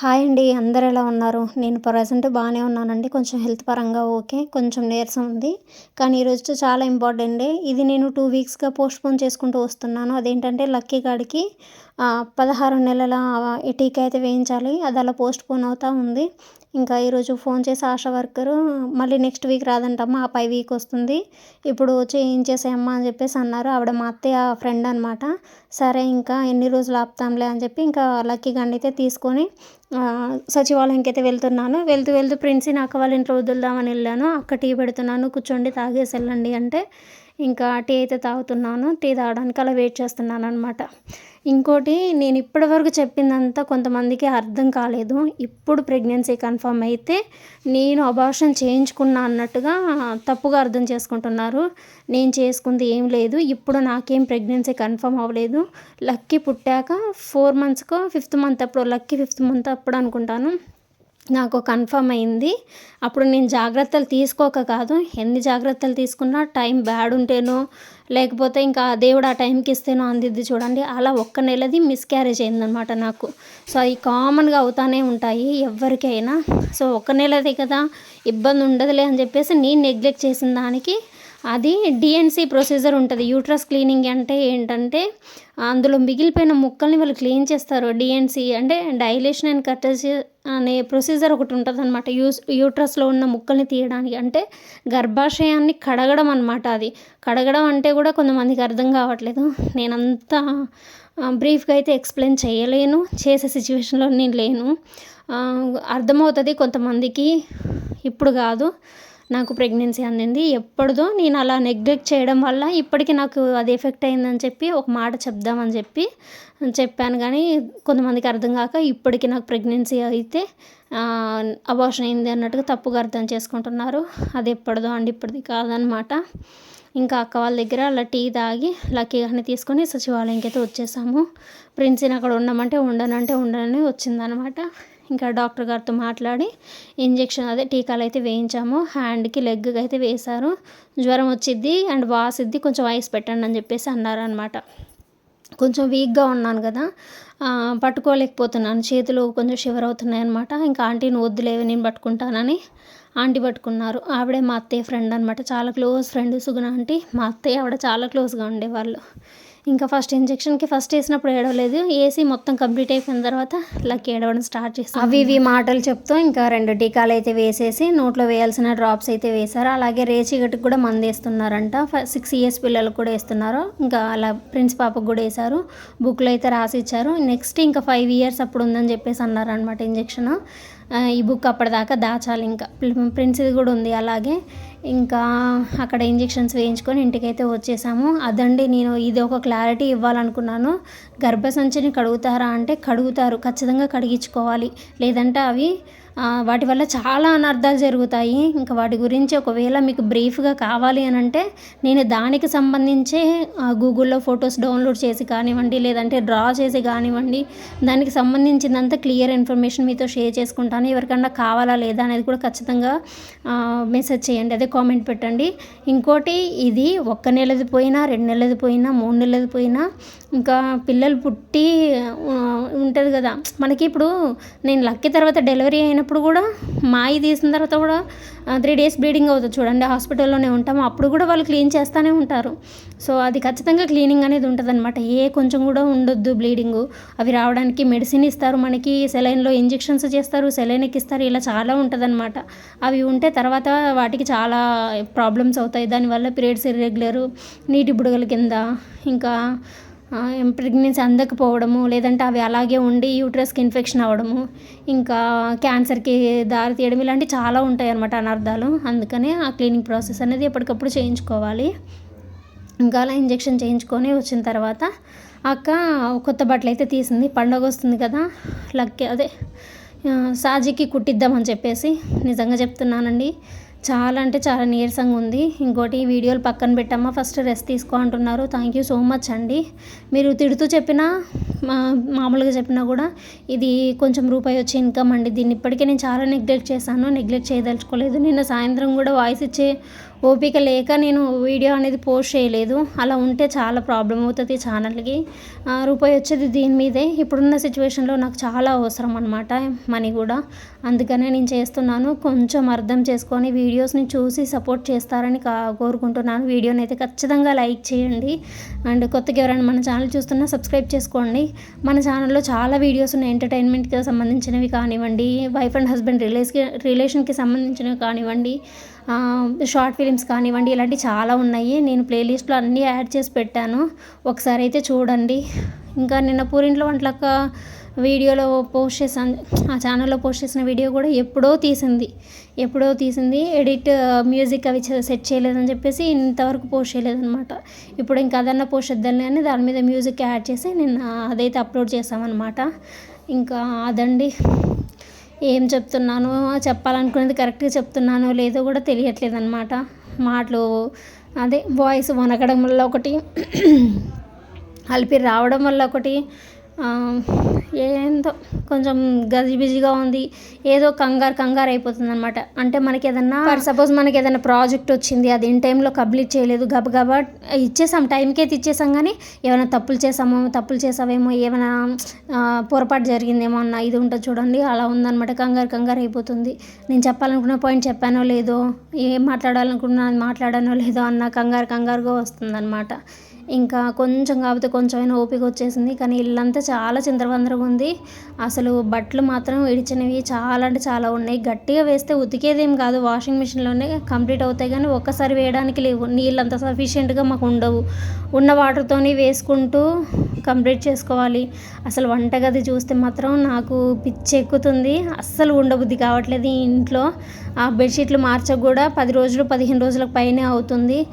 Hi అండి అందరు ఎలా ఉన్నారు? నేను ప్రజెంట్ బాగానే ఉన్నానండి కొంచెం హెల్త్ పరంగా ఓకే కొంచెం నీరసం ఉంది. కానీ ఈరోజు చాలా ఇంపార్టెంట్ ఇది నేను టూ వీక్స్గా పోస్ట్పోన్ చేసుకుంటూ వస్తున్నాను. అదేంటంటే లక్కీ గాడికి పదహారు నెలల టీకా అయితే వేయించాలి అది అలా పోస్ట్పోన్ అవుతూ ఉంది. ఇంకా ఈరోజు ఫోన్ చేసి ఆశా వర్కరు మళ్ళీ నెక్స్ట్ వీక్ రాదంటమ్మా ఆ పై వీక్ వస్తుంది. ఇప్పుడు చేయించేసేయమ్మా అని చెప్పేసి అన్నారు. ఆవిడ మా అత్తయ్య ఫ్రెండ్ అనమాట సరే ఇంకా ఎన్ని రోజులు ఆపుతాంలే అని చెప్పి ఇంకా లక్కీ గండి అయితే తీసుకొని సచివాలయంకి అయితే వెళ్తున్నాను. వెళ్తూ వెళ్తూ ప్రిన్సీని అక్క వాళ్ళ ఇంట్లో వదులుదామని వెళ్ళాను. అక్క టీ పెడుతున్నాను కూర్చోండి తాగేసి వెళ్ళండి అంటే ఇంకా టీ అయితే తాగుతున్నాను టీ తాగడానికి అలా వెయిట్ చేస్తున్నాను అనమాట ఇంకోటి నేను ఇప్పటివరకు చెప్పిందంతా కొంతమందికి అర్థం కాలేదు. ఇప్పుడు ప్రెగ్నెన్సీ కన్ఫర్మ్ అయితే నేను అబార్షన్ చేయించుకున్నా అన్నట్టుగా తప్పుగా అర్థం చేసుకుంటున్నారు. నేను చేసుకుంది ఏం లేదు. ఇప్పుడు నాకేం ప్రెగ్నెన్సీ కన్ఫర్మ్ అవ్వలేదు. లక్కీ పుట్టాక ఫోర్ మంత్స్కో ఫిఫ్త్ మంత్ అప్పుడు లక్కీ ఫిఫ్త్ మంత్ అప్పుడు అనుకుంటాను. నాకు కన్ఫర్మ్ అయింది. అప్పుడు నేను జాగ్రత్తలు తీసుకోక కాదు ఎన్ని జాగ్రత్తలు తీసుకున్నా టైం బ్యాడ్ ఉంటేనో లేకపోతే ఇంకా దేవుడు ఆ టైంకి ఇస్తేనో అందిద్ది చూడండి. అలా ఒక్క నెలది మిస్క్యారేజ్ అయిందనమాట నాకు. సో అవి కామన్గా అవుతానే ఉంటాయి ఎవరికైనా. సో ఒక్క నెలది కదా ఇబ్బంది ఉండదులే అని చెప్పేసి నేను నెగ్లెక్ట్ చేసిన దానికి అది డిఎన్సి ప్రొసీజర్ ఉంటుంది. యూట్రస్ క్లీనింగ్ అంటే ఏంటంటే అందులో మిగిలిపోయిన ముక్కల్ని వాళ్ళు క్లీన్ చేస్తారు డిఎన్సి అంటే డైలేషన్ అండ్ కట్టర్స్ అనే ప్రొసీజర్ ఒకటి ఉంటుంది అనమాట యూస్ యూట్రస్లో ఉన్న ముక్కల్ని తీయడానికి అంటే గర్భాశయాన్ని కడగడం అనమాట అది. కడగడం అంటే కూడా కొంతమందికి అర్థం కావట్లేదు. నేనంతా బ్రీఫ్గా అయితే ఎక్స్ప్లెయిన్ చేయలేను. చేసే సిచ్యువేషన్లో నేను లేను. అర్థమవుతుంది కొంతమందికి. ఇప్పుడు కాదు. నాకు ప్రెగ్నెన్సీ అందింది. ఎప్పటిదో నేను అలా నెగ్లెక్ట్ చేయడం వల్ల ఇప్పటికీ నాకు అది ఎఫెక్ట్ అయిందని చెప్పి ఒక మాట చెప్దామని చెప్పి చెప్పాను. కానీ కొంతమందికి అర్థం కాక ఇప్పటికీ నాకు ప్రెగ్నెన్సీ అయితే అబార్షన్ అయింది అన్నట్టుగా తప్పుగా అర్థం చేసుకుంటున్నారు. అది ఎప్పటిదో అండి ఇప్పటిది కాదనమాట ఇంకా అక్క వాళ్ళ దగ్గర అలా టీ తాగి లక్కీ కానీ తీసుకొని సచివాలయంకి అయితే వచ్చేసాము. ప్రిన్సీని అక్కడ ఉండమంటే ఉండనంటే ఉండనని వచ్చిందనమాట ఇంకా డాక్టర్ గారితో మాట్లాడి ఇంజెక్షన్ అదే టీకాలు అయితే వేయించాము. హ్యాండ్కి లెగ్కి అయితే వేశారు. జ్వరం వచ్చిద్ది అండ్ వాసిద్ది కొంచెం ఐస్ పెట్టండి అని చెప్పేసి అన్నారనమాట కొంచెం వీక్గా ఉన్నాను కదా పట్టుకోలేకపోతున్నాను. చేతులు కొంచెం షివర్ అవుతున్నాయి అనమాట ఇంకా ఆంటీని వద్దులేవి నేను పట్టుకుంటానని ఆంటీ పట్టుకున్నారు. ఆవిడే మా అత్తయ్య ఫ్రెండ్ అనమాట చాలా క్లోజ్ ఫ్రెండ్ సుగుణ ఆంటీ. మా అత్తయ్య ఆవిడ చాలా క్లోజ్గా ఉండేవాళ్ళు. ఇంకా ఫస్ట్ ఇంజెక్షన్కి ఫస్ట్ వేసినప్పుడు ఏడవలేదు. ఏసీ మొత్తం కంప్లీట్ అయిపోయిన తర్వాత లక్కీ ఏడవడం స్టార్ట్ చేస్తాం అవి ఇవి మాటలు చెప్తూ ఇంకా రెండు టీకాలు అయితే వేసేసి నోట్లో వేయాల్సిన డ్రాప్స్ అయితే వేశారు. అలాగే రేచిగట్టుకు కూడా మంది వేస్తున్నారంట. సిక్స్ ఇయర్స్ పిల్లలకు కూడా వేస్తున్నారు. ఇంకా అలా ప్రిన్స్ పాపకు కూడా వేశారు. బుక్లో అయితే రాసి ఇచ్చారు నెక్స్ట్ ఇంకా ఫైవ్ ఇయర్స్ అప్పుడు ఉందని చెప్పేసి అన్నారనమాట ఇంజెక్షన్ ఈ బుక్ అప్పటిదాకా దాచాలి ఇంకా. ప్రిన్స్ది కూడా ఉంది అలాగే. ఇంకా అక్కడ ఇంజెక్షన్స్ వేయించుకొని ఇంటికైతే వచ్చేసాము. అదండి నేను ఇది ఒక క్లారిటీ ఇవ్వాలనుకున్నాను. గర్భసంచిని కడుగుతారా అంటే కడుగుతారు. ఖచ్చితంగా కడిగించుకోవాలి. లేదంటే అవి వాటి వల్ల చాలా అనర్థాలు జరుగుతాయి. ఇంకా వాటి గురించి ఒకవేళ మీకు బ్రీఫ్గా కావాలి అని అంటే నేను దానికి సంబంధించే గూగుల్లో ఫొటోస్ డౌన్లోడ్ చేసి కానివ్వండి లేదంటే డ్రా చేసి కానివ్వండి దానికి సంబంధించినంత క్లియర్ ఇన్ఫర్మేషన్ మీతో షేర్ చేసుకుంటాను. ఎవరికన్నా కావాలా లేదా అనేది కూడా ఖచ్చితంగా మెసేజ్ చేయండి. అదే కామెంట్ పెట్టండి. ఇంకోటి ఇది ఒక్క నెలది పోయినా రెండు నెలది పోయినా మూడు నెలది పోయినా ఇంకా పిల్లలు పుట్టి ఉంటుంది కదా. మనకి ఇప్పుడు నేను లక్కీ తర్వాత డెలివరీ అయినప్పుడు కూడా మాయి తీసిన తర్వాత కూడా త్రీ డేస్ బ్లీడింగ్ అవుతుంది చూడండి. హాస్పిటల్లోనే ఉంటాము. అప్పుడు కూడా వాళ్ళు క్లీన్ చేస్తూనే ఉంటారు. సో అది ఖచ్చితంగా క్లీనింగ్ అనేది ఉంటుంది అనమాట ఏ కొంచెం కూడా ఉండొద్దు బ్లీడింగు అవి రావడానికి మెడిసిన్ ఇస్తారు. మనకి సెలైన్లో ఇంజెక్షన్స్ చేస్తారు సెలైన్ ఎక్కిస్తారు. ఇలా చాలా ఉంటుందన్నమాట. అవి ఉంటే తర్వాత వాటికి చాలా ప్రాబ్లమ్స్ అవుతాయి. దానివల్ల పీరియడ్స్ ఇర్రెగ్యులరు నీటి బుడగల కింద ఇంకా ప్రెగ్నెన్సీ అందకపోవడము లేదంటే అవి అలాగే ఉండి యూట్రస్కి ఇన్ఫెక్షన్ అవ్వడము ఇంకా క్యాన్సర్కి దారి తీయడం ఇలాంటివి చాలా ఉంటాయి అన్నమాట అనర్థాలు అందుకనే ఆ క్లీనింగ్ ప్రాసెస్ అనేది ఎప్పటికప్పుడు చేయించుకోవాలి. ఇంకా అలా ఇంజెక్షన్ చేయించుకొని వచ్చిన తర్వాత అక్క కొత్త బట్టలు అయితే తీసింది. పండగ వస్తుంది కదా లక్కి అదే సాజీకి కుట్టిద్దామని చెప్పేసి నిజంగా చెప్తున్నానండి. చాలా అంటే చాలా నీరసంగా ఉంది. ఇంకోటి వీడియోలు పక్కన పెట్టమ్మా ఫస్ట్ రెస్ట్ తీసుకో అంటున్నారు. థ్యాంక్ యూ సో మచ్ అండి. మీరు తిడుతూ చెప్పినా మామూలుగా చెప్పినా కూడా ఇది కొంచెం రూపాయి వచ్చే ఇన్కమ్ అండి. దీన్ని ఇప్పటికే నేను చాలా నెగ్లెక్ట్ చేశాను. నెగ్లెక్ట్ చేయదలుచుకోలేదు. నిన్న సాయంత్రం కూడా వాయిస్ ఇచ్చే ఓపిక లేక నేను వీడియో అనేది పోస్ట్ చేయలేదు. అలా ఉంటే చాలా ప్రాబ్లం అవుతుంది ఛానల్కి. రూపాయి వచ్చేది దీని మీదే. ఇప్పుడున్న సిచ్యువేషన్లో నాకు చాలా అవసరం అనమాట మనీ కూడా. అందుకనే నేను చేస్తున్నాను. కొంచెం అర్థం చేసుకొని వీడియోస్ని చూసి సపోర్ట్ చేస్తారని కా కోరుకుంటున్నాను. వీడియోని అయితే ఖచ్చితంగా లైక్ చేయండి. అండ్ కొత్తగా ఎవరైనా మన ఛానల్ చూస్తున్నా సబ్స్క్రైబ్ చేసుకోండి. మన ఛానల్లో చాలా వీడియోస్ ఉన్నాయి. ఎంటర్టైన్మెంట్కి సంబంధించినవి కానివ్వండి. వైఫ్ అండ్ హస్బెండ్ రిలేస్కి రిలేషన్కి సంబంధించినవి కానివ్వండి. షార్ట్ ఫిలిమ్స్ కానివ్వండి ఇలాంటివి చాలా ఉన్నాయి. నేను ప్లేలిస్ట్లో అన్నీ యాడ్ చేసి పెట్టాను. ఒకసారి అయితే చూడండి. ఇంకా నిన్న పూరింట్లో వంటలక్క వీడియోలో పోస్ట్ చేసాను ఆ ఛానల్లో పోస్ట్ చేసిన వీడియో కూడా ఎప్పుడో తీసింది. ఎప్పుడో తీసింది. ఎడిట్ మ్యూజిక్ అవి సెట్ చేయలేదని చెప్పేసి ఇంతవరకు పోస్ట్ చేయలేదన్నమాట. ఇప్పుడు ఇంకా అదన్నా పోస్ట్ చేద్దాం అని దాని మీద మ్యూజిక్ యాడ్ చేసి నేను అదైతే అప్లోడ్ చేసామన్నమాట ఇంకా అదండి. ఏం చెప్తున్నానో చెప్పాలనుకునేది కరెక్ట్గా చెప్తున్నానో లేదో కూడా తెలియట్లేదు అనమాట మాటలు అదే వాయిస్ వనకడం వల్ల ఒకటి అలిపి రావడం వల్ల ఒకటి ఏందో కొంచెం గజిబిజిగా ఉంది. ఏదో కంగారు కంగారు అయిపోతుంది అనమాట అంటే మనకి ఏదన్నా సపోజ్ మనకి ఏదైనా ప్రాజెక్ట్ వచ్చింది అది ఇన్ టైంలో కంప్లీట్ చేయలేదు గబగబా ఇచ్చేసాం టైంకి అయితే ఇచ్చేసాం కానీ ఏమైనా తప్పులు చేసామో తప్పులు చేసావేమో ఏమైనా పొరపాటు జరిగిందేమో అన్న ఇది ఉంటుంది చూడండి అలా ఉందన్నమాట కంగారు కంగారు అయిపోతుంది. నేను చెప్పాలనుకున్న పాయింట్ చెప్పానో లేదో ఏం మాట్లాడాలనుకున్నా మాట్లాడానో లేదో అన్న కంగారు కంగారుగా వస్తుందన్నమాట. ఇంకా కొంచెం కాకపోతే కొంచెమైనా ఓపిక వచ్చేసింది. కానీ ఇల్లంతా చాలా చిందరవందరగా ఉంది. అసలు బట్టలు మాత్రం విడిచినవి చాలా అంటే చాలా ఉన్నాయి. గట్టిగా వేస్తే ఉతికేదేం కాదు. వాషింగ్ మిషన్లోనే కంప్లీట్ అవుతాయి. కానీ ఒక్కసారి వేయడానికి లేవు. నీళ్ళు అంత సఫిషియెంట్గా మాకు ఉండవు. ఉన్న వాటర్తోని వేసుకుంటూ కంప్లీట్ చేసుకోవాలి. అసలు వంటగది చూస్తే మాత్రం నాకు పిచ్చి ఎక్కుతుంది అస్సలు ఉండబుద్ధి కావట్లేదు ఇంట్లో. ఆ బెడ్షీట్లు మార్చక కూడా పది రోజులు పదిహేను రోజులకు పైనే అవుతుంది.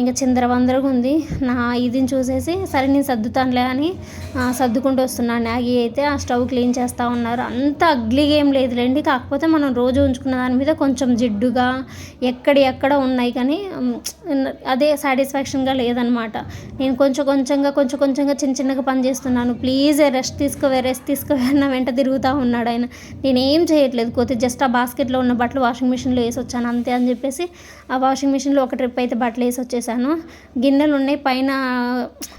ఇంకా చిందరవందరగా ఉంది. నా ఇదిని చూసేసి సరే నేను సర్దుతానులే అని సర్దుకుంటూ వస్తున్నాను మ్యాగీ అయితే ఆ స్టవ్ క్లీన్ చేస్తూ ఉన్నారు. అంత అగ్లీగా ఏం లేదులేండి. కాకపోతే మనం రోజు ఉంచుకున్న దాని మీద కొంచెం జిడ్డుగా ఎక్కడ ఎక్కడ ఉన్నాయి కానీ అదే సాటిస్ఫాక్షన్గా లేదనమాట. నేను కొంచెం కొంచెంగా కొంచెం కొంచెంగా చిన్న చిన్నగా పని చేస్తున్నాను. ప్లీజ్ రెస్ట్ తీసుకోవే రెస్ట్ తీసుకోవే నా వెంట తిరుగుతూ ఉన్నాడు ఆయన. నేనేం చేయట్లేదు. కొద్ది జస్ట్ ఆ బాస్కెట్లో ఉన్న బట్టలు వాషింగ్ మిషన్లో వేసి వచ్చాను. అంతే అని చెప్పేసి ఆ వాషింగ్ మిషన్లో ఒక ట్రిప్ అయితే బట్టలు వేసి వచ్చేసాను. గిన్నెలు ఉన్నాయి పైన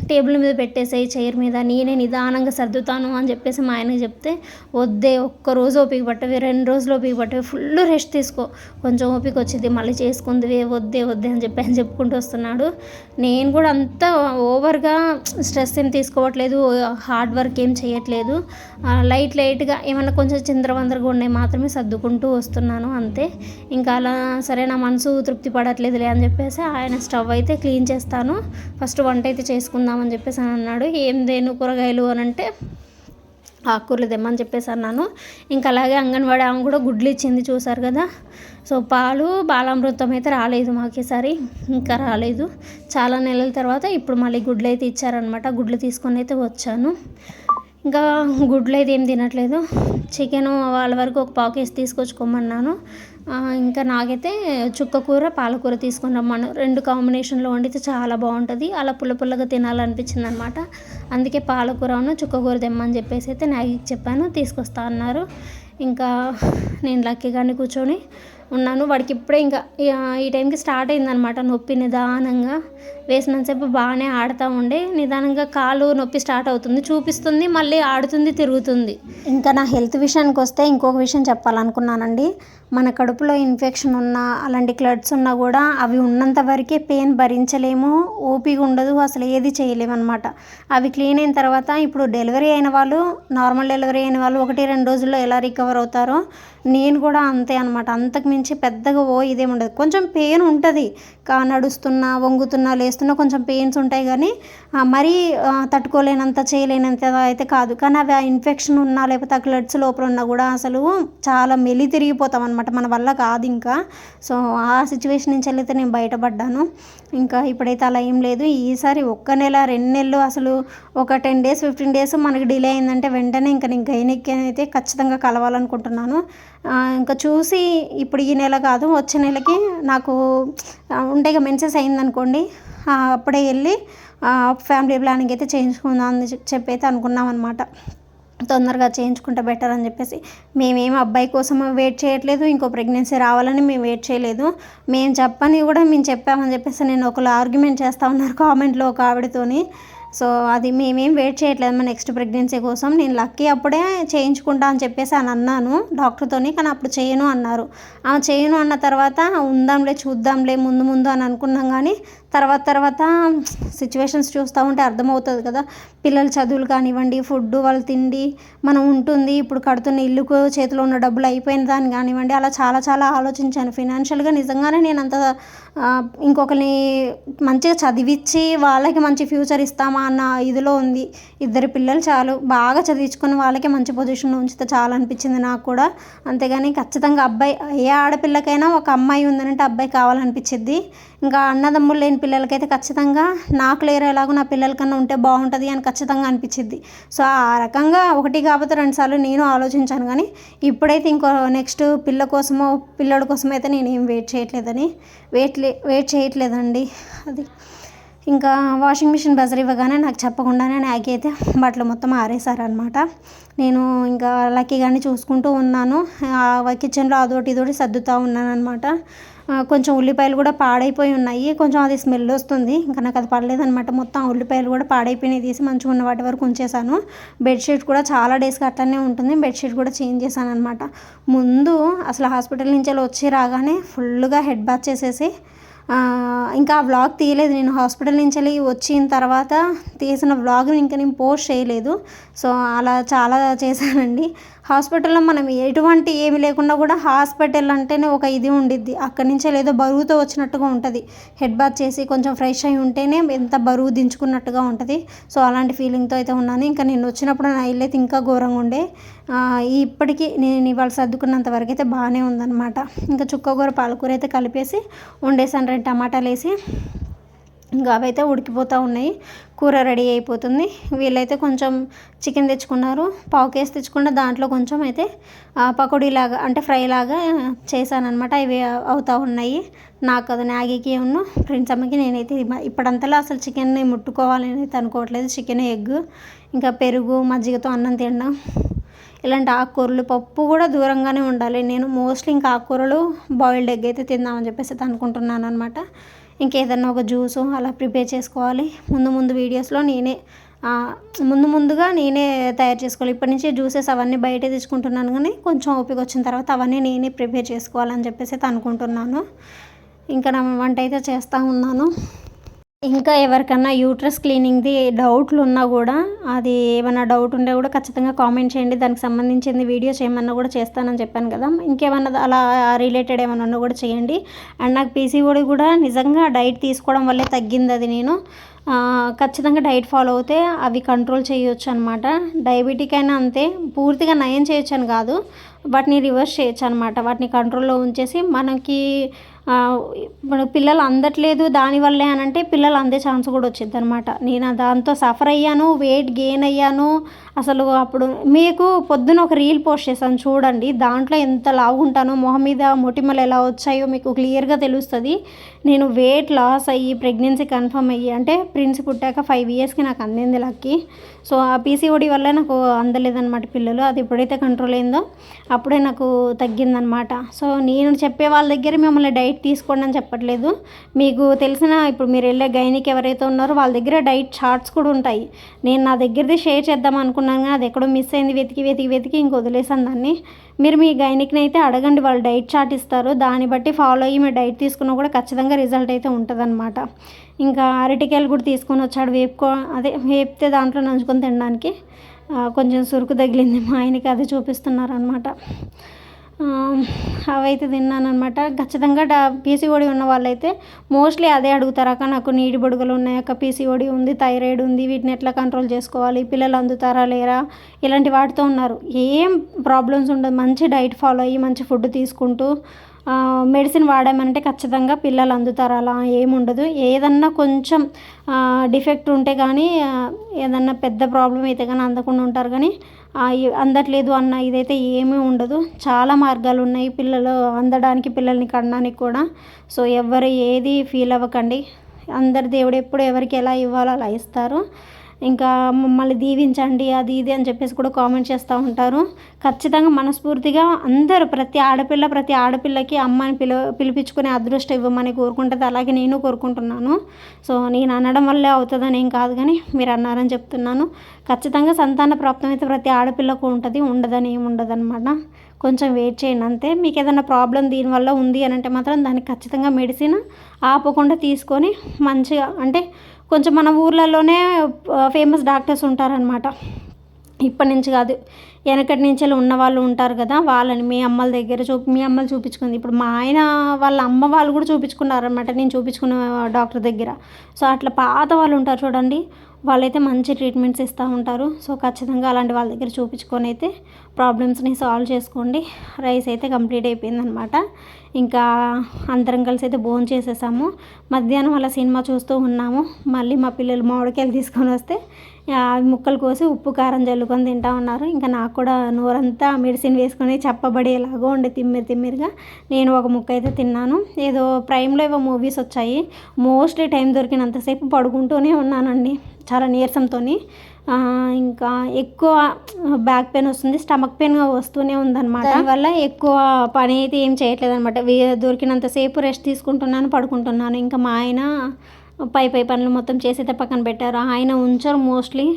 టేబుల్ మీద పెట్టేసాయి చైర్ మీద నేనే నిదానంగా సర్దుతాను అని చెప్పేసి మా ఆయనకి చెప్తే వద్దే ఒక్కరోజు ఓపిక పట్టవి రెండు రోజులు ఓపిక పట్టవి ఫుల్ రెస్ట్ తీసుకో కొంచెం ఓపిక వచ్చింది మళ్ళీ చేసుకుంది వద్దే వద్దే అని చెప్పి అని చెప్పుకుంటూ వస్తున్నాడు. నేను కూడా అంత ఓవర్గా స్ట్రెస్ ఏం తీసుకోవట్లేదు హార్డ్ వర్క్ ఏం చేయట్లేదు. లైట్ లైట్గా ఏమన్నా కొంచెం చింద్రవందరగా ఉన్నాయి మాత్రమే సర్దుకుంటూ వస్తున్నాను అంతే. ఇంకా అలా సరే నా మనసు తృప్తి పడట్లేదులే అని చెప్పేసి ఆయన స్టవ్ అయితే క్లీన్ చేస్తాను. ఫస్ట్ వంట అయితే చేసుకుందామని చెప్పేసి అని అన్నాడు. ఏం దేను కూరగాయలు అని అంటే ఆకుకూరలు తెమ్మని చెప్పేసి అన్నాను. ఇంకా అలాగే అంగన్వాడీ ఆమె కూడా గుడ్లు ఇచ్చింది చూసారు కదా. సో పాలు బాలామృతం అయితే రాలేదు మాకు ఈసారి. ఇంకా రాలేదు. చాలా నెలల తర్వాత ఇప్పుడు మళ్ళీ గుడ్లు అయితే ఇచ్చారనమాట గుడ్లు తీసుకొని అయితే వచ్చాను. ఇంకా గుడ్లు అయితే ఏం తినట్లేదు. చికెను వాళ్ళ వరకు ఒక పావు తీసుకొచ్చుకోమన్నాను. ఇంకా నాకైతే చుక్క కూర పాలకూర తీసుకొని రమ్మను. రెండు కాంబినేషన్లో వండితే చాలా బాగుంటుంది. అలా పుల్ల పుల్లగా తినాలనిపించింది అనమాట అందుకే పాలకూరను చుక్క కూర తెమ్మని చెప్పేసి అయితే నాకు చెప్పాను. తీసుకొస్తా అన్నారు. ఇంకా నేను లక్కీగానే కూర్చొని ఉన్నాను. వాడికి ఇప్పుడే ఇంకా ఈ టైంకి స్టార్ట్ అయిందనమాట నొప్పి నిదానంగా. వేసినంతసేపు బాగానే ఆడుతూ ఉండే. నిదానంగా కాలు నొప్పి స్టార్ట్ అవుతుంది. చూపిస్తుంది మళ్ళీ ఆడుతుంది తిరుగుతుంది. ఇంకా నా హెల్త్ విషయానికి వస్తే ఇంకొక విషయం చెప్పాలనుకున్నానండి. మన కడుపులో ఇన్ఫెక్షన్ ఉన్నా అలాంటి క్లడ్స్ ఉన్నా కూడా అవి ఉన్నంత వరకే పెయిన్ భరించలేము. ఓపిక ఉండదు అసలు ఏది చేయలేము అనమాట అవి క్లీన్ అయిన తర్వాత ఇప్పుడు డెలివరీ అయిన వాళ్ళు నార్మల్ డెలివరీ అయిన వాళ్ళు ఒకటి రెండు రోజుల్లో ఎలా రికవర్ అవుతారో నేను కూడా అంతే అనమాట అంతకు మించి పెద్దగా ఓ ఇదేమి ఉండదు. కొంచెం పెయిన్ ఉంటుంది. కా నడుస్తున్నా వంగుతున్నా లేస్తున్నా కొంచెం పెయిన్స్ ఉంటాయి కానీ మరీ తట్టుకోలేనంత చేయలేనంత అయితే కాదు. కానీ అవి ఆ ఇన్ఫెక్షన్ ఉన్నా లేకపోతే ఆ క్లడ్స్ లోపల ఉన్నా కూడా అసలు చాలా మెలి తిరిగిపోతాం అనమాట మన వల్ల కాదు ఇంకా. సో ఆ సిచ్యువేషన్ నుంచి అయితే నేను బయటపడ్డాను. ఇంకా ఇప్పుడైతే అలా ఏం లేదు. ఈసారి ఒక్క నెల రెండు నెలలు అసలు ఒక టెన్ డేస్ ఫిఫ్టీన్ డేస్ మనకి డిలే అయిందంటే వెంటనే ఇంకా నేను గైనిక్ అయితే ఖచ్చితంగా కలవాలనుకుంటున్నాను. ఇంకా చూసి ఇప్పుడు ఈ నెల కాదు వచ్చే నెలకి నాకు ఉంటే మెన్సెస్ అయిందనుకోండి. అప్పుడే వెళ్ళి ఫ్యామిలీ ప్లానింగ్ అయితే చేయించుకుందాం అని చెప్పి అయితే అనుకున్నాం అనమాట తొందరగా చేయించుకుంటే బెటర్ అని చెప్పేసి. మేమేం అబ్బాయి కోసం వెయిట్ చేయట్లేదు ఇంకో ప్రెగ్నెన్సీ రావాలని మేము వెయిట్ చేయలేదు. మేము చెప్పని కూడా మేము చెప్పామని చెప్పేసి నేను ఒకళ్ళు ఆర్గ్యుమెంట్ చేస్తూ ఉన్నారు కామెంట్లో ఒక ఆవిడతోని. సో అది మేమేం వెయిట్ చేయట్లేదు మా నెక్స్ట్ ప్రెగ్నెన్సీ కోసం. నేను లక్కీ అప్పుడే చేయించుకుంటా అని చెప్పేసి అని అన్నాను డాక్టర్తోని కానీ అప్పుడు చేయను అన్నారు. ఆ చేయను అన్న తర్వాత ఉందాంలే చూద్దాంలే ముందు ముందు అని అనుకున్నాం కానీ తర్వాత తర్వాత సిచ్యువేషన్స్ చూస్తూ ఉంటే అర్థమవుతుంది కదా. పిల్లల చదువులు కానివ్వండి ఫుడ్ వాళ్ళు తిండి మనం ఉంటుంది ఇప్పుడు కడుతున్న ఇల్లుకు చేతిలో ఉన్న డబ్బులు అయిపోయిన దాన్ని కానివ్వండి అలా చాలా చాలా ఆలోచించాను. ఫినాన్షియల్గా నిజంగానే నేను అంత ఇంకొకరిని మంచిగా చదివించి వాళ్ళకి మంచి ఫ్యూచర్ ఇస్తామా అన్న ఇదిలో ఉంది. ఇద్దరు పిల్లలు చాలు. బాగా చదివించుకుని వాళ్ళకే మంచి పొజిషన్లో ఉంచితే చాలా అనిపించింది నాకు కూడా. అంతేగాని ఖచ్చితంగా అబ్బాయి ఏ ఆడపిల్లకైనా ఒక అమ్మాయి ఉందనంటే అబ్బాయి కావాలనిపించింది ఇంకా అన్నదమ్ములు లేని పిల్లలకైతే ఖచ్చితంగా నాకు లేరు ఎలాగో నా పిల్లలకన్నా ఉంటే బాగుంటుంది అని ఖచ్చితంగా అనిపించింది సో ఆ రకంగా ఒకటి కాకపోతే రెండుసార్లు నేను ఆలోచించాను కానీ ఇప్పుడైతే ఇంకో నెక్స్ట్ పిల్ల కోసమో పిల్లడి కోసమో అయితే నేను ఏం వెయిట్ చేయట్లేదని వెయిట్ వెయిట్ చేయట్లేదండి. అది. ఇంకా వాషింగ్ మిషన్ బజర్ ఇవ్వగానే నాకు చెప్పకుండానే నాకు అయితే బట్టలు మొత్తం ఆరేసారనమాట నేను ఇంకా లక్కీగానే చూసుకుంటూ ఉన్నాను. కిచెన్లో అదోటి ఇదోటి సర్దుతూ ఉన్నాను అనమాట కొంచెం ఉల్లిపాయలు కూడా పాడైపోయి ఉన్నాయి. కొంచెం అది స్మెల్ వస్తుంది. ఇంకా నాకు అది పడలేదనమాట మొత్తం ఉల్లిపాయలు కూడా పాడైపోయినాయి తీసి మంచిగా ఉన్న వాటి వరకు ఉంచేసాను బెడ్షీట్ కూడా చాలా డేస్కి అట్లనే ఉంటుంది. బెడ్షీట్ కూడా చేంజ్ చేశాను అనమాట ముందు అసలు హాస్పిటల్ నుంచి వచ్చి రాగానే ఫుల్గా హెడ్ బాత్ చేసేసి ఇంకా ఆ వ్లాగ్ తీయలేదు. నేను హాస్పిటల్ నుంచి వెళ్ళి వచ్చిన తర్వాత తీసిన వ్లాగ్ని ఇంకా నేను పోస్ట్ చేయలేదు. సో అలా చాలా చేశానండి. హాస్పిటల్లో మనం ఎటువంటి ఏమి లేకుండా కూడా హాస్పిటల్ అంటేనే ఒక ఇది ఉండిద్ది. అక్కడి నుంచే లేదో బరువుతో వచ్చినట్టుగా ఉంటుంది. హెడ్ బాత్ చేసి కొంచెం ఫ్రెష్ అయి ఉంటేనే ఎంత బరువు దించుకున్నట్టుగా ఉంటుంది. సో అలాంటి ఫీలింగ్తో అయితే ఉన్నాను. ఇంకా నేను వచ్చినప్పుడు నా ఇల్లు అయితే ఇంకా ఘోరంగా ఉండే. ఇప్పటికీ నేను ఇవాళ సర్దుకున్నంత వరకు అయితే బాగానే ఉందన్నమాట. ఇంకా చుక్కకూర పాలకూర అయితే కలిపేసి వండేసాను రెండు టమాటాలు వేసి. ఇంకా అవైతే ఉడికిపోతూ ఉన్నాయి. కూర రెడీ అయిపోతుంది. వీళ్ళైతే కొంచెం చికెన్ తెచ్చుకున్నారు. పావు కేసు తెచ్చుకుంటే దాంట్లో కొంచెం అయితే పకోడీలాగా అంటే ఫ్రై లాగా చేశానమాట ఇవి అవుతూ ఉన్నాయి. నాకు అది నాగికి ఉన్న. ఫ్రెండ్స్ అమ్మకి నేనైతే ఇప్పుడంతలో అసలు చికెన్ని ముట్టుకోవాలని అయితే అనుకోవట్లేదు. చికెన్ ఎగ్ ఇంకా పెరుగు మజ్జిగతో అన్నం తినడం. ఇలాంటి ఆకుకూరలు పప్పు కూడా దూరంగానే ఉండాలి. నేను మోస్ట్లీ ఇంకా ఆకుకూరలు బాయిల్డ్ ఎగ్ అయితే తిందామని చెప్పేసి అనుకుంటున్నాను అనమాట ఇంకేదన్నా ఒక జ్యూసు అలా ప్రిపేర్ చేసుకోవాలి. ముందు ముందు వీడియోస్లో నేనే ముందు ముందుగా నేనే తయారు చేసుకోవాలి. ఇప్పటి నుంచి జ్యూసెస్ అవన్నీ బయట తెచ్చుకుంటున్నాను కానీ కొంచెం ఓపిక వచ్చిన తర్వాత అవన్నీ నేనే ప్రిపేర్ చేసుకోవాలని చెప్పేసి అనుకుంటున్నాను. ఇంకా నా వంట అయితే చేస్తూ ఉన్నాను. ఇంకా ఎవరికన్నా యూట్రస్ క్లీనింగ్ది డౌట్లు ఉన్నా కూడా అది ఏమైనా డౌట్ ఉంటే కూడా ఖచ్చితంగా కామెంట్ చేయండి. దానికి సంబంధించింది వీడియో చేయమన్నా కూడా చేస్తానని చెప్పాను కదా. ఇంకేమన్నా అలా రిలేటెడ్ ఏమైనా ఉన్నా కూడా చేయండి. అండ్ నాకు పీసీఓడి కూడా నిజంగా డైట్ తీసుకోవడం వల్లే తగ్గింది అది నేను. ఖచ్చితంగా డైట్ ఫాలో అవుతే అవి కంట్రోల్ చేయొచ్చు అనమాట డయాబెటిక్ అయినా అంతే పూర్తిగా నయం చేయొచ్చు అని కాదు. వాటిని రివర్స్ చేయొచ్చు అనమాట వాటిని కంట్రోల్లో ఉంచేసి మనకి పిల్లలు అందట్లేదు దానివల్లే అని అంటే పిల్లలు అందే ఛాన్స్ కూడా వచ్చింది అనమాట నేను దాంతో సఫర్ అయ్యాను వెయిట్ గెయిన్ అయ్యాను అసలు అప్పుడు మీకు పొద్దున ఒక రీల్ పోస్ట్ చేశాను చూడండి దాంట్లో ఎంత లావుంటానో మొహం మీద మొటిమలు ఎలా వచ్చాయో మీకు క్లియర్గా తెలుస్తుంది. నేను వెయిట్ లాస్ అయ్యి ప్రెగ్నెన్సీ కన్ఫర్మ్ అయ్యి అంటే ప్రిన్స్ పుట్టాక ఫైవ్ ఇయర్స్కి నాకు అందింది లక్కి. సో ఆ పీసీఓడి వల్ల నాకు అందలేదన్నమాట పిల్లలు అది ఎప్పుడైతే కంట్రోల్ అయిందో అప్పుడే నాకు తగ్గిందనమాట సో నేను చెప్పే వాళ్ళ దగ్గర మిమ్మల్ని డైట్ తీసుకోండి అని చెప్పట్లేదు. మీకు తెలిసిన ఇప్పుడు మీరు వెళ్ళే గైనికి ఎవరైతే ఉన్నారో వాళ్ళ దగ్గర డైట్ చార్ట్స్ కూడా ఉంటాయి. నేను నా దగ్గరది షేర్ చేద్దాం అనుకున్నాను కానీ అది ఎక్కడో మిస్ అయింది వెతికి వెతికి వెతికి ఇంక వదిలేసాను దాన్ని. మీరు మీ గైనిక్ని అయితే అడగండి వాళ్ళు డైట్ చార్ట్ ఇస్తారు దాన్ని బట్టి ఫాలో అయ్యి మీరు డైట్ తీసుకున్నా కూడా ఖచ్చితంగా రిజల్ట్ అయితే ఉంటుందన్నమాట. ఇంకా అరటికాయలు కూడా తీసుకొని వచ్చాడు వేపుకో అదే వేపితే దాంట్లో నంచుకొని తినడానికి. కొంచెం సురుకు తగిలింది మా ఆయనకి అది చూపిస్తున్నారనమాట అవైతే తిన్నానమాట ఖచ్చితంగా డా పీసీఓడి ఉన్న వాళ్ళైతే మోస్ట్లీ అదే అడుగుతారు అక్క నాకు నీటి బుడగలు ఉన్నాయి అక్క పీసీఓడి ఉంది థైరాయిడ్ ఉంది వీటిని ఎట్లా కంట్రోల్ చేసుకోవాలి పిల్లలు అందుతారా లేరా? ఇలాంటి వాటితో ఉన్నారు. ఏం ప్రాబ్లమ్స్ ఉండదు మంచి డైట్ ఫాలో అయ్యి మంచి ఫుడ్ తీసుకుంటూ మెడిసిన్ వాడామంటే ఖచ్చితంగా పిల్లలు అందుతారు అలా ఏముండదు ఏదన్నా కొంచెం డిఫెక్ట్ ఉంటే కానీ ఏదన్నా పెద్ద ప్రాబ్లం అయితే కానీ అందకుండా ఉంటారు కానీ అందట్లేదు అన్న ఇదైతే ఏమీ ఉండదు. చాలా మార్గాలు ఉన్నాయి పిల్లలు అందడానికి పిల్లల్ని కనడానికి కూడా. సో ఎవరు ఏది ఫీల్ అవ్వకండి. అందరి దేవుడు ఎప్పుడు ఎవరికి ఎలా ఇవ్వాలో అలా ఇస్తారు. ఇంకా మమ్మల్ని దీవించండి అది ఇది అని చెప్పేసి కూడా కామెంట్ చేస్తూ ఉంటారు. ఖచ్చితంగా మనస్ఫూర్తిగా అందరూ ప్రతి ఆడపిల్ల ప్రతి ఆడపిల్లకి అమ్మని పిలు పిలిపించుకునే అదృష్టం ఇవ్వమని కోరుకుంటుంది. అలాగే నేను కోరుకుంటున్నాను. సో నేను అనడం వల్లే అవుతుందని ఏం కాదు కానీ మీరు అన్నారని చెప్తున్నాను. ఖచ్చితంగా సంతాన ప్రాప్తం అయితే ప్రతి ఆడపిల్లకు ఉంటుంది ఉండదని ఏమి ఉండదన్నమాట. కొంచెం వెయిట్ చేయండి అంతే. మీకు ఏదైనా ప్రాబ్లం దీనివల్ల ఉంది అని అంటే మాత్రం దానికి ఖచ్చితంగా మెడిసిన్ ఆపకుండా తీసుకొని మంచిగా అంటే కొంచెం మన ఊర్లలోనే ఫేమస్ డాక్టర్స్ ఉంటారనమాట ఇప్పటి నుంచి కాదు వెనకటి నుంచి ఉన్న వాళ్ళు ఉంటారు కదా వాళ్ళని మీ అమ్మల దగ్గర చూ మీ అమ్మలు చూపించుకుంది. ఇప్పుడు మా ఆయన వాళ్ళ అమ్మ వాళ్ళు కూడా చూపించుకున్నారనమాట నేను చూపించుకున్న డాక్టర్ దగ్గర. సో అట్లా పాత వాళ్ళు ఉంటారు చూడండి వాళ్ళైతే మంచి ట్రీట్మెంట్స్ ఇస్తూ ఉంటారు. సో ఖచ్చితంగా అలాంటి వాళ్ళ దగ్గర చూపించుకొని అయితే ప్రాబ్లమ్స్ని సాల్వ్ చేసుకోండి. రైస్ అయితే కంప్లీట్ అయిపోయిందనమాట ఇంకా అందరం కలిసి అయితే భోజనం చేసేసాము. మధ్యాహ్నం అలా సినిమా చూస్తూ ఉన్నాము. మళ్ళీ మా పిల్లలు మామిడికాయలు తీసుకొని వస్తే ముక్కలు కోసి ఉప్పు కారం జల్లుకొని తింటా ఉన్నారు. ఇంకా నాకు కూడా నోరంతా మెడిసిన్ వేసుకొని చెప్పబడేలాగా ఉండే తిమ్మిరి తిమ్మిరిగా నేను ఒక ముక్క అయితే తిన్నాను. ఏదో ప్రైమ్లో ఏవో మూవీస్ వచ్చాయి. మోస్ట్లీ టైం దొరికినంతసేపు పడుకుంటూనే ఉన్నానండి. చాలా నీరసంతో ఇంకా ఎక్కువ బ్యాక్ పెయిన్ వస్తుంది స్టమక్ పెయిన్ వస్తూనే ఉందన్నమాట. దానివల్ల ఎక్కువ పని అయితే ఏం చేయట్లేదు అనమాట దొరికినంతసేపు రెస్ట్ తీసుకుంటున్నాను పడుకుంటున్నాను. ఇంకా మా ఆయన పై పై పనులు మొత్తం చేసైతే పక్కన పెట్టారు. ఆయన ఉంచరు మోస్ట్లీ.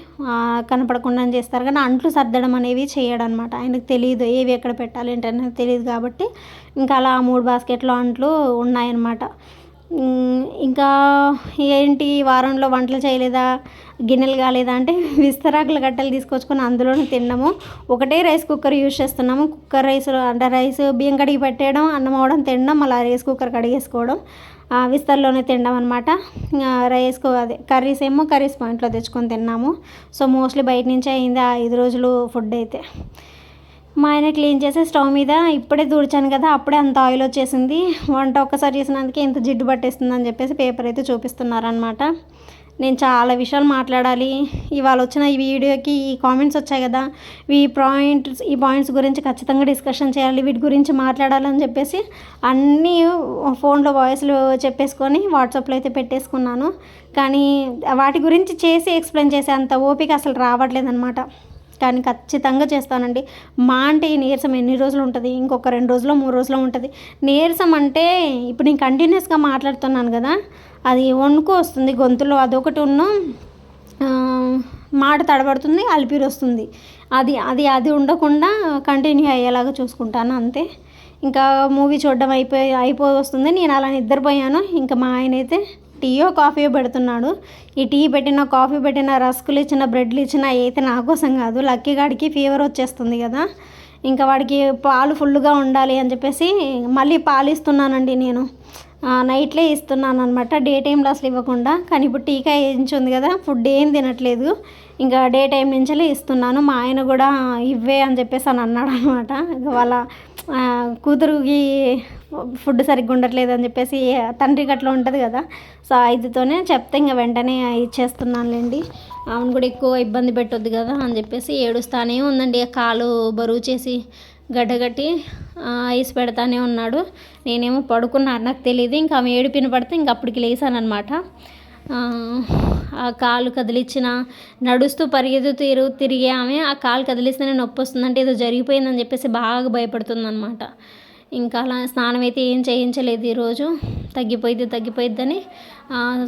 కనపడకుండా చేస్తారు. కానీ అంట్లు సర్దడం అనేవి చేయడనమాట ఆయనకు తెలియదు ఏవి ఎక్కడ పెట్టాలి ఏంటనేది తెలియదు కాబట్టి ఇంకా అలా మూడు బాస్కెట్లో అంట్లు ఉన్నాయన్నమాట. ఇంకా ఏంటి వారంలో వంటలు చేయలేదా? గిన్నెలు కాలేదా అంటే విస్తరాకుల గట్టలు తీసుకొచ్చుకొని అందులోనే తిన్నాము. ఒకటే రైస్ కుక్కర్ యూజ్ చేస్తున్నాము. కుక్కర్ రైస్ అంటే రైస్ బియ్యం కడిగి పెట్టేయడం అన్నం అవడం తినడం అలా రైస్ కుక్కర్ కడిగేసుకోవడం విస్తర్లోనే తినడం అనమాట రైస్ అదే కర్రీస్ ఏమో కర్రీస్ పాయింట్లో తెచ్చుకొని తిన్నాము. సో మోస్ట్లీ బయట నుంచే అయింది ఆ ఐదు రోజులు ఫుడ్ అయితే. మా ఆయన క్లీన్ చేసి స్టవ్ మీద ఇప్పుడే దూడ్చాను కదా అప్పుడే అంత ఆయిల్ వచ్చేసింది. వంట ఒక్కసారి చేసినందుకే ఇంత జిడ్డు పట్టేస్తుంది అని చెప్పేసి పేపర్ అయితే చూపిస్తున్నారనమాట నేను చాలా విషయాలు మాట్లాడాలి. ఇవాళ వచ్చిన ఈ వీడియోకి ఈ కామెంట్స్ వచ్చాయి కదా. ఈ పాయింట్స్ ఈ పాయింట్స్ గురించి ఖచ్చితంగా డిస్కషన్ చేయాలి. వీటి గురించి మాట్లాడాలని చెప్పేసి అన్నీ ఫోన్లో వాయిస్లు చెప్పేసుకొని వాట్సాప్లో అయితే పెట్టేసుకున్నాను. కానీ వాటి గురించి చేసి ఎక్స్ప్లెయిన్ చేసే అంత ఓపిక అసలు రావట్లేదు అనమాట కానీ ఖచ్చితంగా చేస్తానండి. మా అంటే ఈ నీరసం ఎన్ని రోజులు ఉంటుంది? ఇంకొక రెండు రోజులు మూడు రోజులు ఉంటుంది. నీరసం అంటే ఇప్పుడు నేను కంటిన్యూస్గా మాట్లాడుతున్నాను కదా అది వణుకు వస్తుంది గొంతులో అదొకటి ఉన్న మాట తడబడుతుంది అలిపిరి వస్తుంది. అది అది అది ఉండకుండా కంటిన్యూ అయ్యేలాగా చూసుకుంటాను అంతే. ఇంకా మూవీ చూడడం అయిపోయి అయిపో వస్తుంది. నేను అలా నిద్రపోయాను. ఇంకా మా ఆయన అయితే టీయో కాఫీయో పెడుతున్నాడు. ఈ టీ పెట్టిన కాఫీ పెట్టిన రస్కులు ఇచ్చిన బ్రెడ్లు ఇచ్చిన అయితే నా కోసం కాదు లక్కీ గాడికి ఫీవర్ వచ్చేస్తుంది కదా. ఇంకా వాడికి పాలు ఫుల్గా ఉండాలి అని చెప్పేసి మళ్ళీ పాలు ఇస్తున్నానండి నేను నైట్లే ఇస్తున్నాను అనమాట డే టైంలో అసలు ఇవ్వకుండా. కానీ ఇప్పుడు టీకా వేయించుంది కదా ఫుడ్ ఏం తినట్లేదు. ఇంకా డే టైం నుంచే ఇస్తున్నాను. మా ఆయన కూడా ఇవ్వే అని చెప్పేసి అని అన్నాడు అనమాట వాళ్ళ కూతురుకి ఫుడ్ సరిగ్గా ఉండట్లేదు అని చెప్పేసి తండ్రికి అట్లా ఉంటుంది కదా. సో ఐదుతోనే చెప్తే ఇంకా వెంటనే ఇచ్చేస్తున్నానులేండి. ఆమెను కూడా ఎక్కువ ఇబ్బంది పెట్టొద్దు కదా అని చెప్పేసి ఏడుస్తానే ఉందండి. కాలు బరువు చేసి గడ్డగట్టి ఐస్ పెడతానే ఉన్నాడు. నేనేమో పడుకున్నాను నాకు తెలియదు ఇంకా ఆమె ఏడు పడితే ఇంక అప్పటికి లేసాను అనమాట ఆ కాలు కదిలించిన నడుస్తూ పరిగెత్తు తిరుగు తిరిగి ఆమె ఆ కాలు కదిలిస్తేనే నొప్పి వస్తుందంటే ఏదో జరిగిపోయిందని చెప్పేసి బాగా భయపడుతుంది అనమాట ఇంకా అలా స్నానం అయితే ఏం చేయించలేదు ఈరోజు. తగ్గిపోయింది తగ్గిపోయిద్దని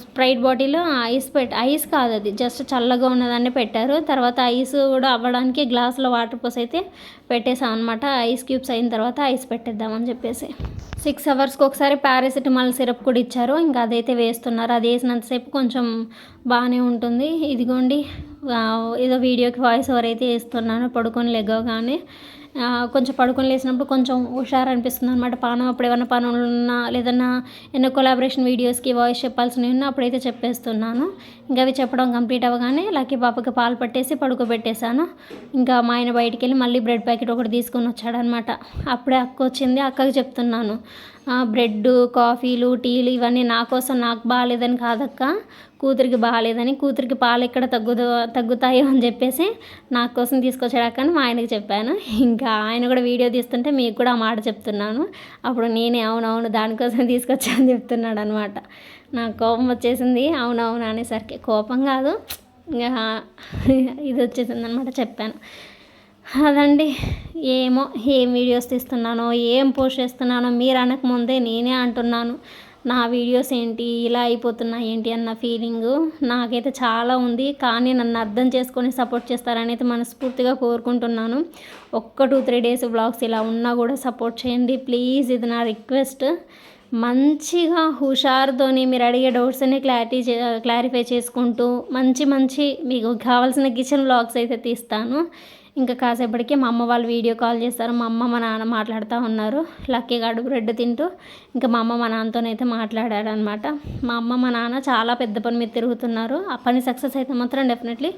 Sprite bottle ice pet ice కాదు అది. జస్ట్ చల్లగా ఉన్నదాన్ని పెట్టారు. తర్వాత ఐస్ కూడా అవ్వడానికి గ్లాసులో వాటర్ పోసి అయితే పెట్టేసాం అనమాట ఐస్ క్యూబ్స్ అయిన తర్వాత ఐస్ పెట్టేద్దామని చెప్పేసి. సిక్స్ అవర్స్కి ఒకసారి పారాసిటమాల్ సిరప్ కూడా ఇచ్చారు. ఇంకా అదైతే వేస్తున్నారు. అది వేసినంతసేపు కొంచెం బాగానే ఉంటుంది. ఇదిగోండి ఏదో వీడియోకి వాయిస్ ఓవర్ అయితే వేస్తున్నాను. పడుకొని లెగవగానే. కొంచెం పడుకొని లేచినప్పుడు కొంచెం హుషారు అనిపిస్తుంది అనమాట పానం అప్పుడు ఏమైనా పనులు ఉన్నా లేదన్నా ఎన్నో కొలాబరేషన్ వీడియోస్కి వాయిస్ చెప్పాల్సినవి ఉన్నా అప్పుడైతే చెప్పేస్తున్నాను. ఇంకా అవి చెప్పడం కంప్లీట్ అవ్వగానే లక్కీ పాపకి పాలు పట్టేసి పడుకోబెట్టేశాను. ఇంకా మా ఆయన బయటికి వెళ్ళి మళ్ళీ బ్రెడ్ ప్యాకెట్ ఒకటి తీసుకొని వచ్చాడనమాట అప్పుడే అక్క వచ్చింది అక్కకి చెప్తున్నాను. బ్రెడ్ కాఫీలు టీలు ఇవన్నీ నా కోసం నాకు బాగాలేదని కాదక్క. కూతురికి బాగాలేదని కూతురికి పాలు ఎక్కడ తగ్గుదో తగ్గుతాయో అని చెప్పేసి నా కోసం తీసుకొచ్చాడు మా ఆయనకి చెప్పాను. ఇంకా ఆయన కూడా వీడియో తీస్తుంటే మీకు కూడా ఆ మాట చెప్తున్నాను. అప్పుడు నేనే అవునవును దానికోసం తీసుకొచ్చాను చెప్తున్నాడు అనమాట నాకు కోపం వచ్చేసింది. అవునవును అనేసరికి. కోపం కాదు. ఇంకా ఇది వచ్చేసింది అనమాట చెప్పాను. అదండి. ఏమో ఏం వీడియోస్ తీస్తున్నానో ఏం పోస్ట్ చేస్తున్నానో మీరు అనకముందే నేనే అంటున్నాను. నా వీడియోస్ ఏంటి ఇలా అయిపోతున్నాయి ఏంటి అన్న ఫీలింగు నాకైతే చాలా ఉంది. కానీ నన్ను అర్థం చేసుకొని సపోర్ట్ చేస్తారని అయితే మనస్ఫూర్తిగా కోరుకుంటున్నాను. ఒక్క టూ త్రీ డేస్ బ్లాగ్స్ ఇలా ఉన్నా కూడా సపోర్ట్ చేయండి. ప్లీజ్ ఇది నా రిక్వెస్ట్ మంచిగా హుషారుతోని మీరు అడిగే డౌట్స్ అన్ని క్లారిటీ క్లారిఫై చేసుకుంటూ మంచి మంచి మీకు కావాల్సిన కిచెన్ బ్లాగ్స్ అయితే తీస్తాను. ఇంకా కాసేపటికి మా అమ్మ వాళ్ళు వీడియో కాల్ చేస్తారు. మా అమ్మ మా నాన్న మాట్లాడుతూ ఉన్నారు. లక్కీ గాడు బ్రెడ్ తింటూ ఇంకా మా అమ్మ మా నాన్నతోనైతే మాట్లాడాడు అనమాట మా అమ్మ మా నాన్న చాలా పెద్ద పని మీద తిరుగుతున్నారు. ఆ పని సక్సెస్ అయితే మాత్రం డెఫినెట్లీ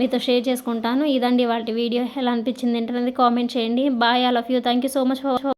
మీతో షేర్ చేసుకుంటాను. ఇదండి వాటి వీడియో ఎలా అనిపించింది ఏంటనేది కామెంట్ చేయండి. Bye all of you thank you so much for